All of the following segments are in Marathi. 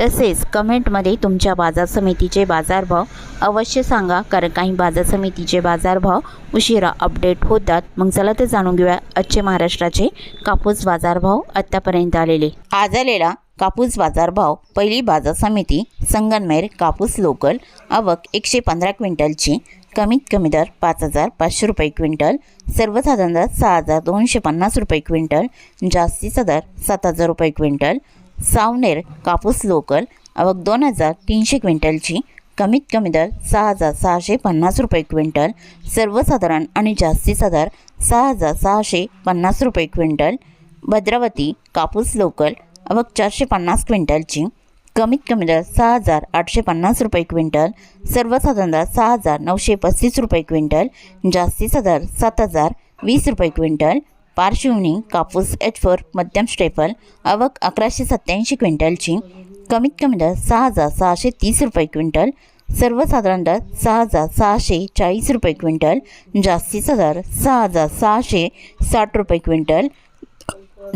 तसेच कमेंटमध्ये तुमच्या बाजार समितीचे बाजारभाव अवश्य सांगा कारण काही बाजार समितीचे बाजारभाव उशिरा अपडेट होतात. मग चला तर जाणून घेऊया आजचे महाराष्ट्राचे कापूस बाजारभाव आत्तापर्यंत आलेले. आज आलेला कापूस बाजारभाव पहिली बाजार समिती संगनमेर कापूस लोकल आवक एकशे पंधरा क्विंटलची कमीत कमी दर पाच हजार पाचशे रुपये क्विंटल सर्वसाधारण दर सहा हजार दोनशे पन्नास रुपये क्विंटल जास्तीचा दर सात हजार रुपये क्विंटल सावनेर कापूस लोकल आवक दोन हजार तीनशे क्विंटलची. कमीत कमी दर सहा हजार सहाशे पन्नास रुपये क्विंटल. सर्वसाधारण आणि जास्तीचा दर सहा हजार सहाशे पन्नास रुपये क्विंटल. भद्रावती कापूस लोकल आवक चारशे पन्नास क्विंटलची. कमीत कमी दर सहा हजार आठशे पन्नास रुपये क्विंटल. सर्वसाधारण दर सहा हजार नऊशे पस्तीस रुपये क्विंटल. जास्तीचा दर सात हजार वीस रुपये क्विंटल. पार्श्वनी कापूस एच फोर मध्यम स्टेपल आवक अकराशे सत्त्याऐंशी क्विंटलची कमीत कमी दर सहा हजार सहाशे तीस रुपये क्विंटल सर्वसाधारण दर सहा हजार सहाशे चाळीस रुपये क्विंटल जास्तीचा दर सहा हजार सहाशे साठ रुपये क्विंटल.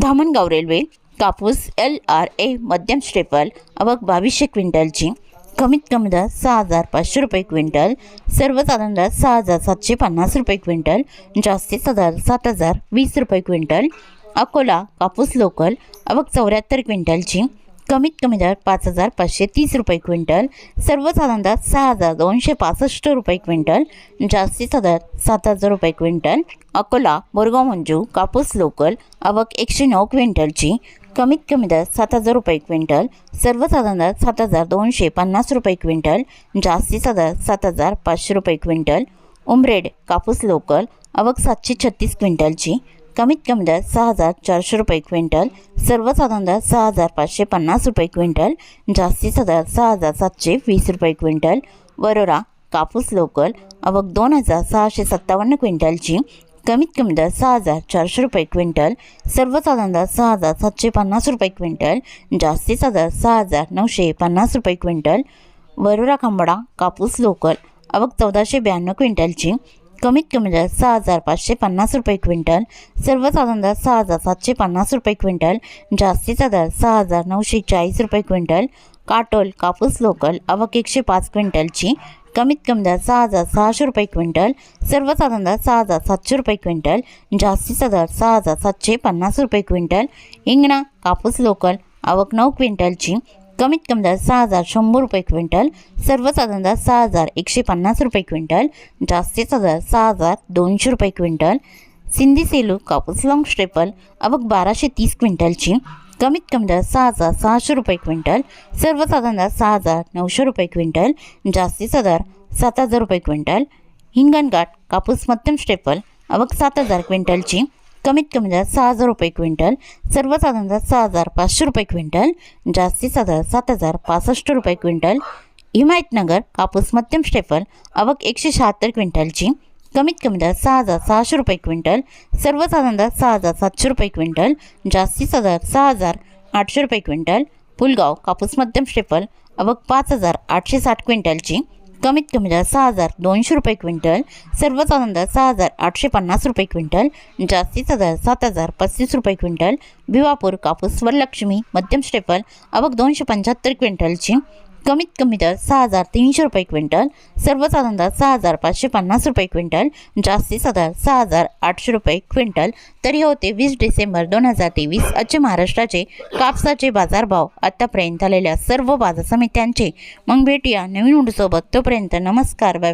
धामणगाव रेल्वे कापूस एल आर ए मध्यम स्टेपल आवक बावीसशे क्विंटलची कमीत कमी दर सहा हजार पाचशे रुपये क्विंटल सर्वसाधारण दर सहा हजार सातशे पन्नास रुपये क्विंटल जास्तीचा दर सात हजार वीस रुपये क्विंटल. अकोला कापूस लोकल अवक चौऱ्याहत्तर क्विंटलची कमीत कमी दर पाच हजार पाचशे तीस रुपये क्विंटल सर्वसाधारण दर सहा हजार दोनशे पासष्ट रुपये क्विंटल जास्तीचा दर सात हजार रुपये क्विंटल. अकोला बोरगाव मंजू कापूस लोकल अवक एकशे नऊ क्विंटलची कमीत कमी दर सात हजार रुपये क्विंटल सर्वसाधारण दर सात हजार दोनशे पन्नास रुपये क्विंटल जास्तीचा दर सात हजार पाचशे रुपये क्विंटल उमरेड कापूस लोकल आवक सातशे छत्तीस क्विंटलची कमीत कमी दर सहा हजार चारशे रुपये क्विंटल सर्वसाधारण दर सहा हजार पाचशे पन्नास रुपये क्विंटल जास्तीचा दर सहा हजार सातशे वीस रुपये क्विंटल वरोरा कापूस लोकल आवक दोन हजार सहाशे सत्तावन्न क्विंटलची कमीत कमी दर सहा हजार चारशे रुपये क्विंटल सर्वसाधारण दर सहा हजार सातशे पन्नास रुपये क्विंटल जास्तीचा दर सहा हजार नऊशे पन्नास रुपये क्विंटल. वरुरा खंबडा कापूस लोकल अवघ चौदाशे ब्याण्णव क्विंटलची कमीत कमी दर सहा हजार पाचशे पन्नास रुपये क्विंटल सर्वसाधारण दर सहा हजार सातशे पन्नास रुपये क्विंटल जास्तीचा दर सहा हजार नऊशे चाळीस रुपये क्विंटल. काटोल कापूस लोकल अवक एकशे पाच क्विंटलची कमीत कमी दर सहा हजार सहाशे रुपये क्विंटल सर्वसाधारण दर सहा हजार सातशे रुपये क्विंटल जास्तीचा दर सहा हजार सातशे पन्नास रुपये क्विंटल हिंगणा कापूस लोकल आवक नऊ क्विंटलची कमीत कमी दर सहा हजार शंभर रुपये क्विंटल सर्वसाधारण दर सहा हजार एकशे पन्नास रुपये क्विंटल जास्तीचा दर सहा हजार दोनशे रुपये क्विंटल सिंधी सेलू कापूस लाँग स्टेपल आवक बाराशे तीस क्विंटलची कमीत कमी दर सहा हजार सहाशे रुपये क्विंटल सर्वसाधारण दर सहा हजार नऊशे रुपये क्विंटल जास्तीचा दर सात हजार रुपये क्विंटल. हिंगणघाट कापूस मध्यम स्टेपल अवघ सात हजार क्विंटलची कमीत कमी दर सहा हजार रुपये क्विंटल सर्वसाधारण दर सहा हजार पाचशे रुपये क्विंटल जास्तीचा दर सात हजार पासष्ट रुपये क्विंटल. हिमायतनगर कापूस मध्यम स्टेपल अवघ एकशे शहात्तर क्विंटलची कमीत कमी दर सहा हजार सहाशे रुपये क्विंटल सर्वसाधारण दर सहा हजार सातशे रुपये क्विंटल जास्तीचा दर सहा हजार आठशे रुपये क्विंटल पुलगाव कापूस मध्यम स्टेपल आवक पाच हजार आठशे साठ क्विंटलची कमीत कमी दर सहा हजार दोनशे रुपये क्विंटल सर्वसाधारण दर सहा हजार आठशे पन्नास रुपये क्विंटल जास्तीचा दर सात हजार पस्तीस रुपये क्विंटल भिवापूर कापूस वरलक्ष्मी मध्यम स्टेपल आवक दोनशे पंच्याहत्तर क्विंटलची कमीत कमी दर सहा हजार तीनशे रुपये क्विंटल सर्वसाधारण दर सहा हजार पाचशे पन्नास रुपये क्विंटल जास्तीचा दर सहा हजार आठशे रुपये क्विंटल. तरी होते वीस डिसेंबर दोन हजार तेवीस आजचे महाराष्ट्राचे कापसाचे बाजारभाव आत्तापर्यंत आलेल्या सर्व बाजार समित्यांचे. मग भेटूया नवीन उडीसोबत तोपर्यंत नमस्कार बाय.